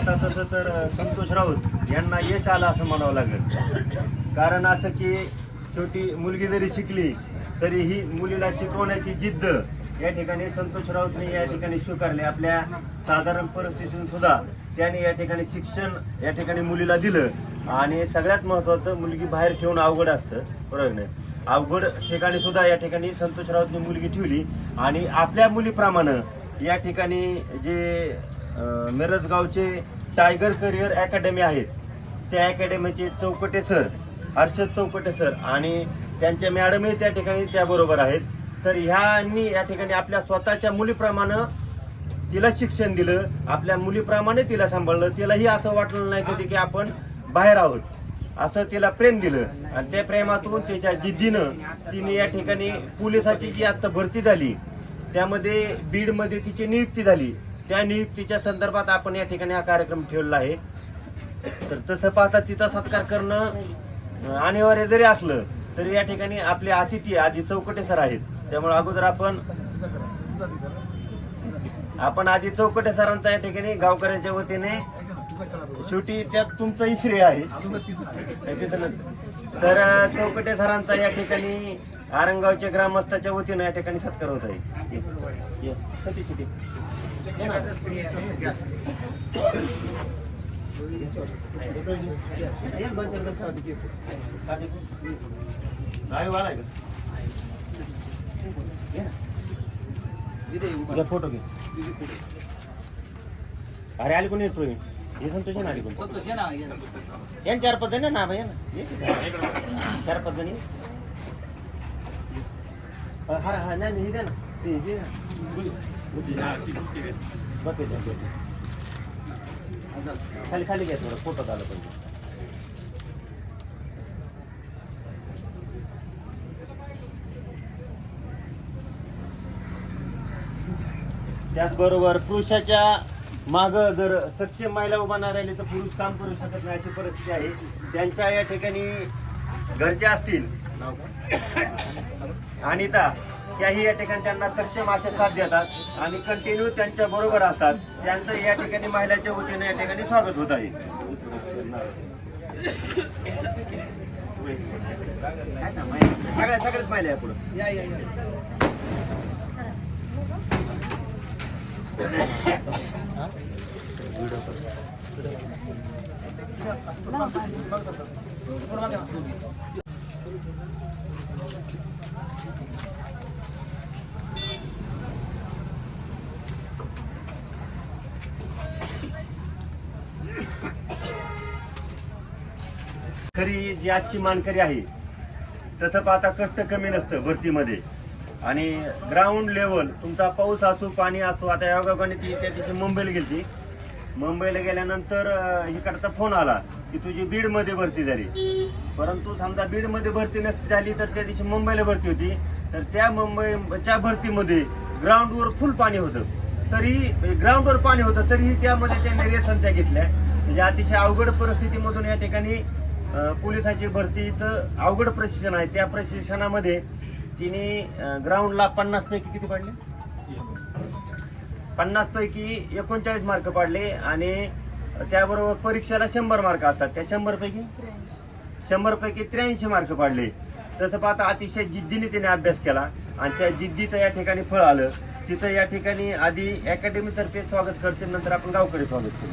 आता तसं तर संतोष राऊत यांना यश आलं असं म्हणावं लागेल. कारण असं की शेवटी मुलगी जरी शिकली तरी ही मुलीला शिकवण्याची जिद्द या ठिकाणी संतोष राऊतने या ठिकाणी स्वीकारली. आपल्या साधारण परिस्थितीतून सुद्धा त्याने या ठिकाणी शिक्षण या ठिकाणी मुलीला दिलं. आणि सगळ्यात महत्वाचं मुलगी बाहेर ठेवून अवघड असतं. बरोबर नाही? अवघड ठिकाणी सुद्धा या ठिकाणी संतोष राऊतने मुलगी ठेवली. आणि आपल्या मुलीप्रमाणे या ठिकाणी जे मिरजगावचे टायगर करिअर अकॅडमी आहेत. त्या अकॅडमीचे चौकटे सर हर्षद चौकटे सर आणि त्यांच्या मॅडमही त्या ठिकाणी त्याबरोबर आहेत. तर ह्यांनी या ठिकाणी आपल्या स्वतःच्या मुलीप्रमाणे तिला शिक्षण दिलं. आपल्या मुलीप्रमाणे तिला सांभाळलं. तिलाही असं वाटलं नाही कधी की आपण बाहेर आहोत. असं तिला प्रेम दिलं. आणि त्या प्रेमातून त्याच्या जिद्दीनं तिने या ठिकाणी पोलिसाची जी आत्ता भरती झाली त्यामध्ये बीडमध्ये तिची नियुक्ती झाली. त्या नियुक्तीच्या संदर्भात आपण या ठिकाणी हा कार्यक्रम ठेवलेला आहे. तर तसं पाहता तिचा सत्कार करणं अनिवार्य जरी असलं तरी या ठिकाणी आपले अतिथी आधी चौकटे सर आहेत. त्यामुळे अगोदर आपण आपण आधी चौकटे सरांचा या ठिकाणी गावकऱ्यांच्या वतीने शेवटी त्यात तुमचंही श्रेय आहे. तर चौकटे सरांचा या ठिकाणी आरंगावच्या ग्रामस्थाच्या वतीने या ठिकाणी सत्कार होत आहे. ಫೋಟೋಗೆ ಅರೆ ಅಲ್ಲಿ ಕೊಂಡು ಇಟ್ಟು ಈ ಸಂತೋಷ ಅಲ್ಲಿ ಏನು ಜಾರಪದನೇ ನಾ ಏನು ಜಾರಪದನಿ ಹರ ನಾನು ಇದೇನು. ಇದೇ खाली खाली घ्या थोडं फोटो झालं पाहिजे. त्याचबरोबर पुरुषाच्या माग जर सक्षम महिला उभा नाही राहिली तर पुरुष काम करू शकत नाही अशी परिस्थिती आहे. त्यांच्या या ठिकाणी घरचे असतील. अनिता त्याही या ठिकाणी त्यांना सक्षम असे साथ देतात आणि कंटिन्यू त्यांच्या बरोबर असतात त्यांचं या ठिकाणी महिलाच्या वतीने या ठिकाणी स्वागत होत आहे. सगळ्या सगळ्याच महिला आहे जी आजची मानकरी आहे तसं पाहता कष्ट कमी नसतं भरतीमध्ये. आणि ग्राउंड लेवल तुमचा पाऊस असो पाणी असो आता योगाने ती त्या दिवशी मुंबईला गेली मुंबईला गेल्यानंतर इकडचा फोन आला की तुझी बीडमध्ये भरती झाली. परंतु समजा बीडमध्ये भरती नसती झाली तर त्या दिवशी मुंबईला भरती होती. तर त्या मुंबईच्या भरतीमध्ये ग्राउंडवर फुल पाणी होतं. तरी ग्राउंडवर पाणी होतं तरीही त्यामध्ये त्यांनी रेसंत्या घेतल्या. म्हणजे अतिशय अवघड परिस्थितीमधून या ठिकाणी पोलिसांची भरतीचं अवघड प्रशिक्षण आहे. त्या प्रशिक्षणामध्ये तिने ग्राउंडला पन्नास पैकी किती पाडले? पन्नास पैकी एकोणचाळीस मार्क पाडले आणि त्याबरोबर परीक्षेला शंभर मार्क असतात. त्या शंभर पैकी? शंभर पैकी त्र्याऐंशी मार्क पाडले. तसं पाहता अतिशय जिद्दीने तिने अभ्यास केला आणि त्या जिद्दीचं या ठिकाणी फळ आलं. तिथं या ठिकाणी आधी अकॅडमीतर्फे स्वागत करते नंतर आपण गावकरी स्वागत करू.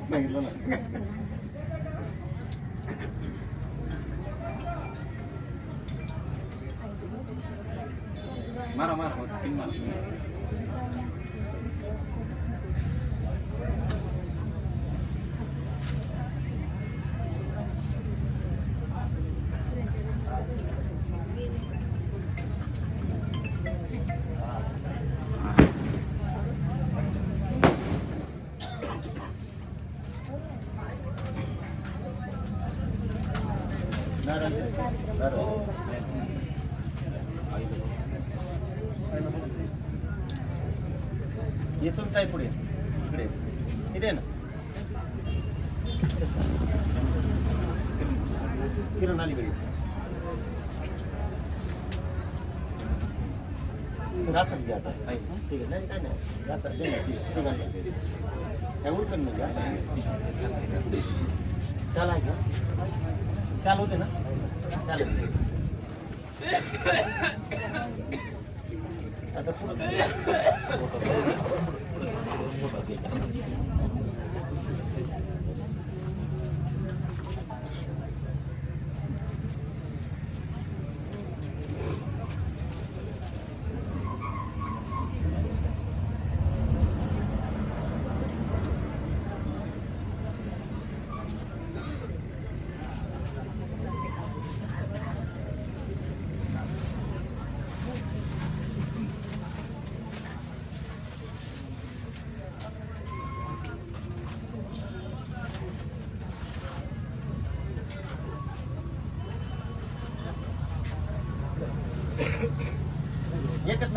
सांगितलं ना मारा मारा तीन मारा येथून काय पुढे. इकडे. इथे ना. किरण अलीकडे राहतात घ्या आता आहे. ठीक आहे. नाही काय नाही. राहतात दे ना, ठीक आहे. ठीक आहे. काय उरकन नाही घ्या शाल आहे का? शाल होते ना? शाल आता पुढं. paciente.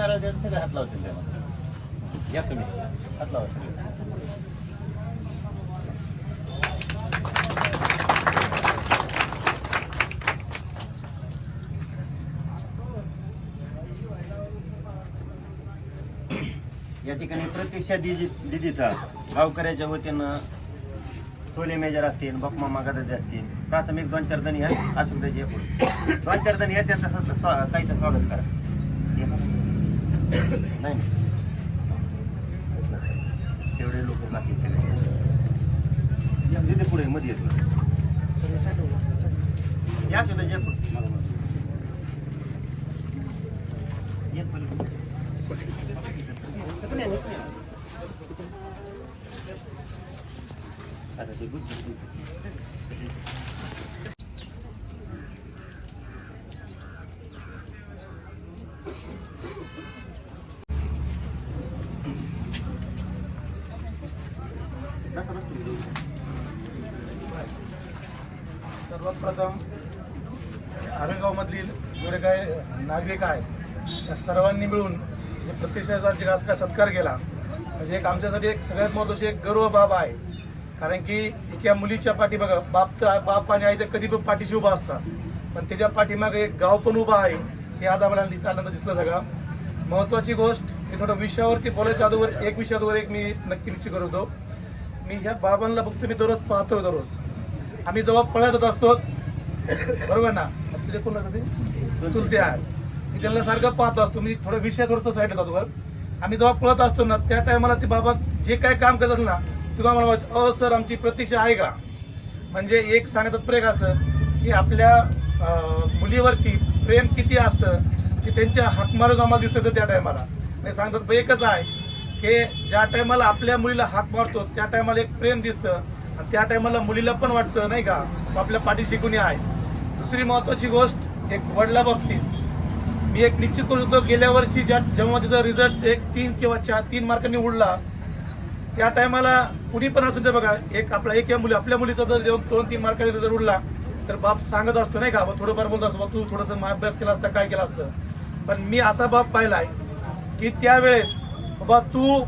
नारळ द्या सगळे हात लावतील त्याला या तुम्ही. हात लावा या ठिकाणी प्रतीक्षा दिदी दिदीचा गावकऱ्याच्या वतीनं टोले मेजर असतील बकमा मागादाचे असतील प्राथमिक दोन चार जण या असून त्याचे दोन चार जण या त्यांचा स्वतः स्वा- काहीचं स्वागत करा. नाही तेवढे लोक बाकी सगळे तिथे पुढे मध्ये येतो या सुद्धा जे येत पलीकडे. आता ते गुच्छ सर्वप्रथम आरंगावमधील जेवढे काय नागरिक आहेत त्या सर्वांनी मिळून जे प्रत्यक्षाचा जे काय सत्कार केला म्हणजे एक आमच्यासाठी एक सगळ्यात महत्त्वाची एक गर्व बाब आहे. कारण की एका मुलीच्या पाठी बघा बाप तर बाप आणि आई तर कधी पण पाठीशी उभा असतात. पण त्याच्या पाठीमागे एक गाव पण उभा आहे हे आज आम्हाला दिस- आनंद दिसलं सगळं. महत्त्वाची गोष्ट हे थोडं विषयावरती बोलायच्या अगोदर एक विषयावर एक मी नक्की निश्चित करतो. मी ह्या बाबांना फक्त मी दररोज पाहतो दररोज. आम्ही जेव्हा पळत होत असतो बरोबर ना? तुझे कोण ते? चुलते आहेत मी त्यांना सारखं पाहतो असतो. मी थोडं विषय थोडंसं साईडला जातो बरं. आम्ही जेव्हा पळत असतो ना त्या टायमाला ते बाबा जे काय काम करतात ना तेव्हा मला वाटतं अ सर आमची प्रतीक्षा आहे का? म्हणजे एक सांगतात प्रेम असं की आपल्या मुलीवरती प्रेम किती असतं की त्यांच्या हाकमारच आम्हाला दिसत त्या टायमाला आणि सांगतात एकच आहे की ज्या टायमाला आपल्या मुलीला हाक मारतो त्या टायमाला एक प्रेम दिसतं आणि त्या टायमाला मुलीला पण वाटतं नाही का? आपल्या पाठीशी कुणी आहे. दुसरी महत्वाची गोष्ट एक वडला बाबतीत मी एक निश्चित करू शकतो गेल्या वर्षी ज्या जेव्हा तिचा रिझल्ट एक तीन किंवा चार तीन मार्कांनी उडला त्या टायमाला कुणी पण असून ते बघा एक आपला एक या मुली आपल्या मुलीचा जर जेव्हा दोन तीन मार्कांनी रिझल्ट उडला तर बाप सांगत असतो नाही का बा थोडंफार बोलत असतो बा तू थोडंसं अभ्यास केला असता काय केला असतं? पण मी असा बाप पाहिलाय की त्यावेळेस बाबा तू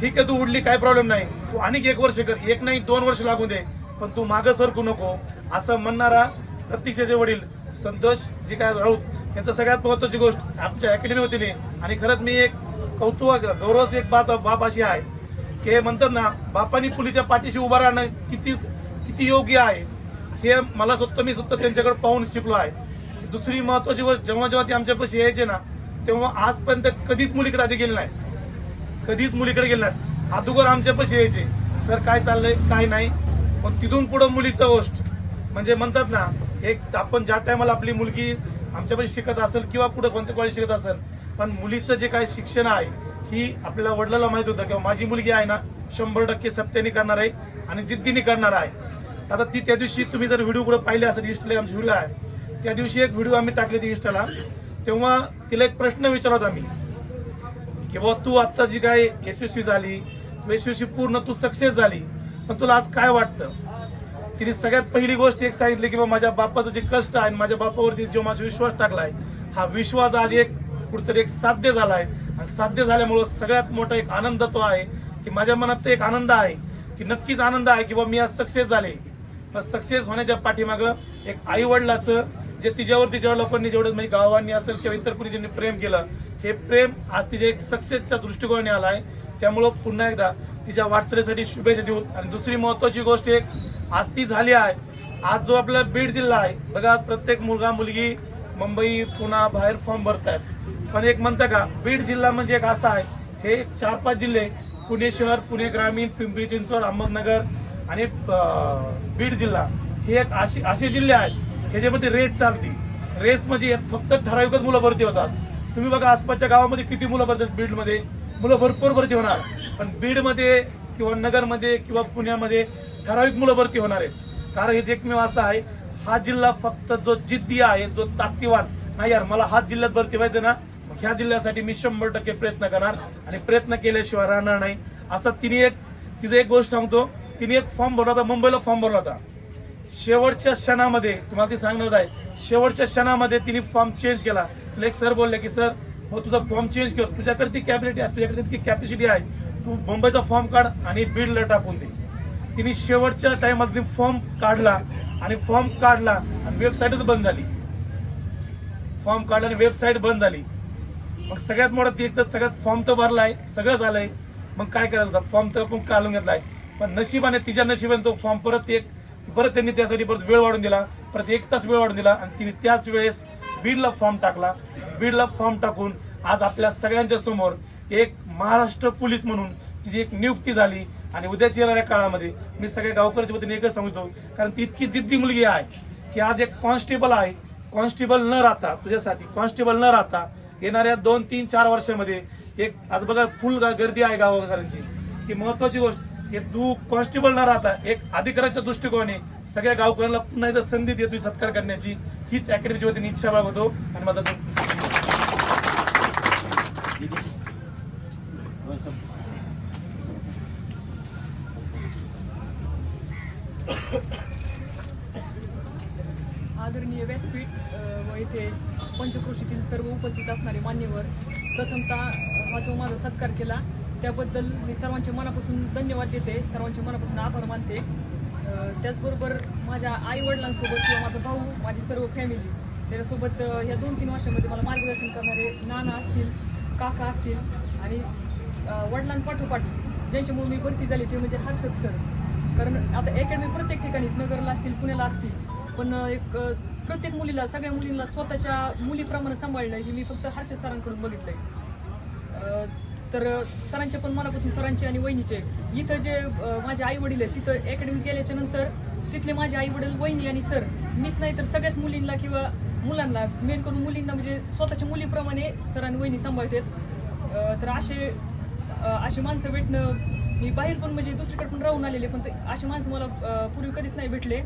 ठीक आहे तू उडली काय प्रॉब्लेम नाही. तू आणखी एक वर्ष कर. एक नाही दोन वर्ष लागू दे पण तू मागं सरकू नको. असं म्हणणारा प्रतीक्षेचे वडील संतोष जे काय राऊत यांचं सगळ्यात महत्वाची गोष्ट आमच्या अकॅडमी वतीने आणि खरंच मी एक कौतुक गौरवाची एक बात बाप अशी आहे की हे म्हणतात ना बापानी पुलीच्या पाठीशी उभं राहणं किती किती योग्य आहे. हे मला स्वतः मी स्वतः त्यांच्याकडे पाहून शिकलो आहे. दुसरी महत्वाची गोष्ट जेव्हा जेव्हा ते आमच्यापाशी यायचे ना तेव्हा आजपर्यंत कधीच मुलीकडे आधी गेले नाही कधीच मुलीकडे गेले नाही अगोदर आमच्यापाशी यायचे सर काय चाललंय? काय नाही? मग तिथून पुढं मुलीचं गोष्ट म्हणजे म्हणतात ना एक आपण ज्या टायमाला आपली मुलगी आमच्यापाशी शिकत असेल किंवा पुढे कोणत्या कॉलेज शिकत असेल पण मुलीचं जे काय शिक्षण आहे ही आपल्याला वडिलांना माहीत होतं किंवा माझी मुलगी आहे ना शंभर टक्के सत्याने करणार आहे आणि जिद्दीने करणार आहे. आता ती त्या दिवशी तुम्ही जर व्हिडिओ कुठे पाहिले असेल इंस्टाला आमचे व्हिडिओ आहे त्या दिवशी एक व्हिडिओ आम्ही टाकले ती इंस्टाला तेव्हा तिला एक प्रश्न विचारत आम्ही की बाबा तू आत्ता जी काय यशस्वी झाली यशस्वी पूर्ण तू सक्सेस झाली पण तुला आज काय वाटतं? तिने सगळ्यात पहिली गोष्ट एक सांगितली की बा माझ्या बापाचं जे कष्ट आहे माझ्या बापावरती जो माझा विश्वास टाकलाय हा विश्वास आज एक कुठेतरी एक साध्य झालाय आणि साध्य झाल्यामुळं सगळ्यात मोठा एक आनंद तो आहे की माझ्या मनात ते एक आनंद आहे की नक्कीच आनंद आहे की बाबा मी आज सक्सेस झाले. पण सक्सेस होण्याच्या पाठीमागं एक आई वडिलाचं जे तिच्यावर जेव्हा लोकांनी जेवढं म्हणजे गावांनी असेल किंवा इतर कुणी ज्यांनी प्रेम केलं हे प्रेम आज तिच्या एक सक्सेसच्या दृष्टिकोनाने आलाय त्यामुळं पुन्हा एकदा तिच्या वाटचालीसाठी शुभेच्छा देऊ. आणि दुसरी महत्वाची गोष्ट एक आज ती झाली आहे. आज जो आपला बीड जिल्हा आहे बघा आज प्रत्येक मुलगा मुलगी मुंबई पुणा बाहेर फॉर्म भरतायत. पण एक म्हणतं का बीड जिल्हा म्हणजे एक असा आहे हे चार पाच जिल्हे पुणे शहर पुणे ग्रामीण पिंपरी चिंचवड अहमदनगर आणि बीड जिल्हा. हे एक असे असे जिल्हे आहेत ह्याच्यामध्ये रेस चालती. रेस म्हणजे फक्त ठराविकच मुलं भरती होतात. तुम्ही बघा आसपासच्या गावामध्ये किती मुलं भरतात बीडमध्ये. मुलं भरपूर भरती होणार. पण बीडमध्ये किंवा नगरमध्ये किंवा पुण्यामध्ये ठराविक मुलं भरती होणार आहेत. कारण इथे एकमेव असं आहे हा जिल्हा फक्त जो जिद्दी आहे जो ताकदीवान. नाही यार मला हाच जिल्ह्यात भरती व्हायचं ना? मग ह्या जिल्ह्यासाठी मी शंभर टक्के प्रयत्न करणार आणि प्रयत्न केल्याशिवाय राहणार नाही. असं तिने एक तिचं एक गोष्ट सांगतो. तिने एक फॉर्म भरला होता मुंबईला फॉर्म भरला होता. शेवटच्या क्षणामध्ये तुम्हाला ती सांगणार आहे शेवटच्या क्षणामध्ये तिने फॉर्म चेंज केला. एक सर बोलले की सर हो तुझा फॉर्म चेंज कर. तुझ्याकडे ती कॅपॅसिटी आहे तुझ्याकडे ती कॅपॅसिटी आहे. तू मुंबईचा फॉर्म काढ आणि बीडला टाकून दे. तिने शेवटच्या टाइमात तिने फॉर्म काढला आणि फॉर्म काढला आणि वेबसाईटच बंद झाली. फॉर्म काढला आणि वेबसाईट बंद झाली. मग सगळ्यात मोठा ती एक तर सगळ्यात फॉर्म तर भरलाय सगळं झालंय. मग काय करायचं होतं फॉर्म तर आपण काढून घेतलाय. पण नशिबाने तिच्या नशिबाने तो फॉर्म परत एक परत त्यांनी त्यासाठी परत वेळ वाढून दिला. परत एक तास वेळ वाढून दिला आणि तिने त्याच वेळेस बीडला फॉर्म टाकला. बीडला फॉर्म टाकून आज आपल्या सगळ्यांच्या समोर एक महाराष्ट्र पोलीस म्हणून तिची एक नियुक्ती झाली. आणि उद्याच्या येणाऱ्या काळामध्ये मी सगळ्या गावकऱ्याच्या वतीने एकच समजतो कारण ती इतकी जिद्दी मुलगी आहे की आज एक कॉन्स्टेबल आहे. कॉन्स्टेबल न राहता तुझ्यासाठी कॉन्स्टेबल न राहता येणाऱ्या दोन तीन चार वर्षामध्ये एक आज बघा फुल गा- गर्दी आहे गावकऱ्यांची. की महत्वाची गोष्ट हे तू कॉन्स्टेबल न राहता एक अधिकाराच्या दृष्टिकोनाने सगळ्या गावकऱ्यांना पुन्हा एकदा संधी देतोय सत्कार करण्याची हीच अकॅडमीच्या वतीने इच्छा बागवतो आणि माझा आदरणीय व्यासपीठ व येथे पंचक्रोशीतील सर्व उपस्थित असणारे मान्यवर प्रथमतः हा जो माझा सत्कार केला त्याबद्दल मी सर्वांच्या मनापासून धन्यवाद देते सर्वांच्या मनापासून आभार मानते. त्याचबरोबर माझ्या आईवडिलांसोबत किंवा माझा भाऊ माझी सर्व फॅमिली त्याच्यासोबत या दोन तीन वर्षामध्ये मला मार्गदर्शन करणारे नाना असतील काका असतील आणि वडिलांपाठोपाठ ज्यांच्यामुळे मी भरती झाली ते म्हणजे हर्षद सर कारण आता अकॅडमी प्रत्येक ठिकाणी नगरला असतील पुण्याला असतील पण एक प्रत्येक मुलीला सगळ्या मुलींना स्वतःच्या मुलीप्रमाणे सांभाळणं हे मी फक्त हर्षद सरांकडून बघितलंय. तर सरांचे पण मनापासून सरांचे आणि वहिनीचे. इथं जे माझे आई वडील आहेत तिथं अकॅडमी गेल्याच्यानंतर तिथले माझे आई वडील वहिनी आणि सर मीच नाही तर सगळ्याच मुलींना किंवा मुलांना मेन करून मुलींना म्हणजे स्वतःच्या मुलीप्रमाणे सर आणि वहिनी सांभाळतात. तर असे अशी माणसं भेटणं मी बाहेर पण म्हणजे दुसरीकडे पण राहून आलेले पण ते माणसं मला पूर्वी कधीच नाही भेटले.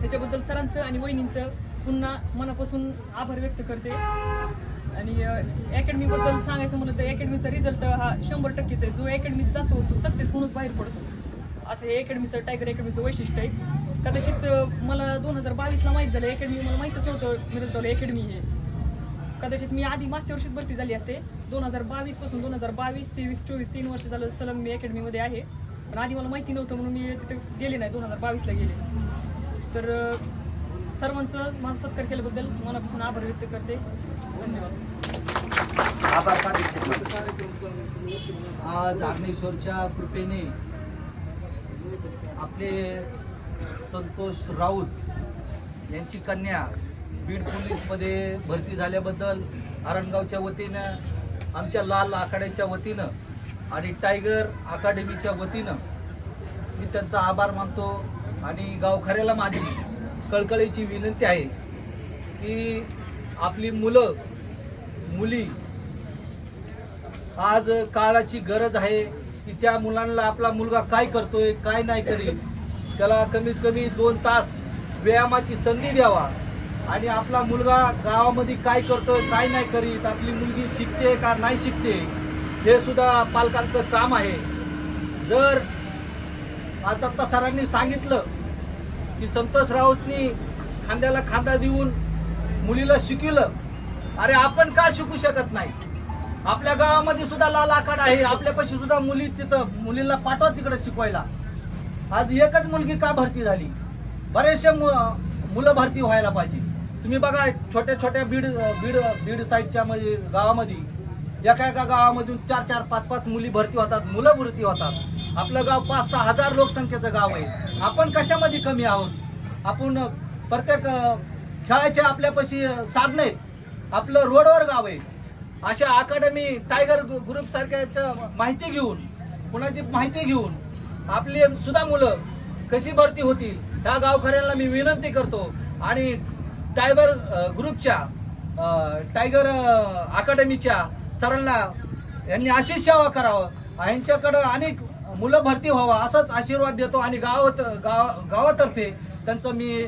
त्याच्याबद्दल सरांचं आणि वहिनींचं पुन्हा मनापासून आभार व्यक्त करते. आणि अकॅडमीबद्दल सांगायचं म्हणलं तर अकॅडमीचा रिझल्ट हा शंभर टक्केच आहे. जो अकॅडमीत जातो तो सक्सेस होऊनच बाहेर पडतो. असं हे अकॅडमीचं टायगर अकॅडमीचं वैशिष्ट्य आहे. कदाचित मला दोन हजार बावीसला माहीत झालं. अकॅडमी मला माहीतच नव्हतं मिरजगावला अकॅडमी हे. कदाचित मी आधी मागच्या वर्षीच भरती झाली असते. दोन हजार बावीसपासून दोन हजार बावीस तेवीस चोवीस तीन वर्ष झालं सलग मी अकॅडमीमध्ये आहे. पण आधी मला माहिती नव्हतं म्हणून मी तिथे गेले नाही. दोन हजार बावीसला गेले. तर सर्वांचं माझा सत्कार केल्याबद्दल मनापासून आभार व्यक्त करते. धन्यवाद. आभार आज अग्नेश्वरच्या कृपेने आपले संतोष राऊत यांची कन्या बीड पोलीसमध्ये भरती झाल्याबद्दल आरणगावच्या वतीनं आमच्या लाल आखाड्याच्या वतीनं आणि टायगर अकादमीच्या वतीनं मी त्यांचा आभार मानतो. आणि गावखऱ्याला माझी कळकळीची विनंती आहे की आपली मुलं मुली आज काळाची गरज आहे की त्या मुलांना आपला मुलगा काय करतोय काय नाही करीत त्याला कमीत कमी दोन तास व्यायामाची संधी द्यावा. आणि आपला मुलगा गावामध्ये काय करतोय काय नाही करीत आपली मुलगी शिकते का नाही शिकते हे सुद्धा पालकांचं काम आहे. जर आता आता सरांनी सांगितलं की संतोष राऊतनी खांद्याला खांदा देऊन मुलीला शिकवलं. अरे आपण का शिकू शकत नाही? आपल्या गावामध्ये सुद्धा लाल आखाड आहे. आपल्यापाशी सुद्धा मुली तिथं मुलीला पाठवा तिकडे शिकवायला. आज एकच मुलगी का भरती झाली? बरेचसे मु- मुलं भरती व्हायला पाहिजे. तुम्ही बघा छोट्या छोट्या बीड बीड बीड साईडच्या म्हणजे गावामध्ये एका एका गावामधून चार चार पाच पाच मुली भरती होतात मुलं भरती होतात. आपलं गाव पाच सहा हजार लोकसंख्येचं गाव आहे. आपण कशामध्ये कमी आहोत? आपण प्रत्येक खेळायचे आपल्यापाशी साधन आहेत. आपलं रोडवर गाव आहे. अशा अकादमी टायगर ग्रुप सारख्याचं माहिती घेऊन कुणाची माहिती घेऊन आपली सुद्धा मुलं कशी भरती होतील ह्या गावकऱ्यांना मी विनंती करतो. आणि टायगर ग्रुपच्या टायगर अकॅडमीच्या अकादमीच्या सरांना यांनी अशी सेवा करावं. यांच्याकडं अनेक मुलं भरती व्हावं असाच आशीर्वाद देतो आणि गावात गाव गावातर्फे त्यांचं मी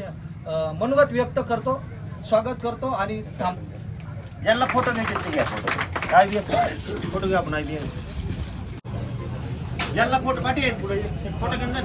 मनोगत व्यक्त करतो स्वागत करतो आणि थांबतो यांना फोटो घ्यायचे ते घ्या फोटो काय घ्या फोटो घ्या आपण आयडी यांना फोटो पाठी पुढे फोटो घेऊन जा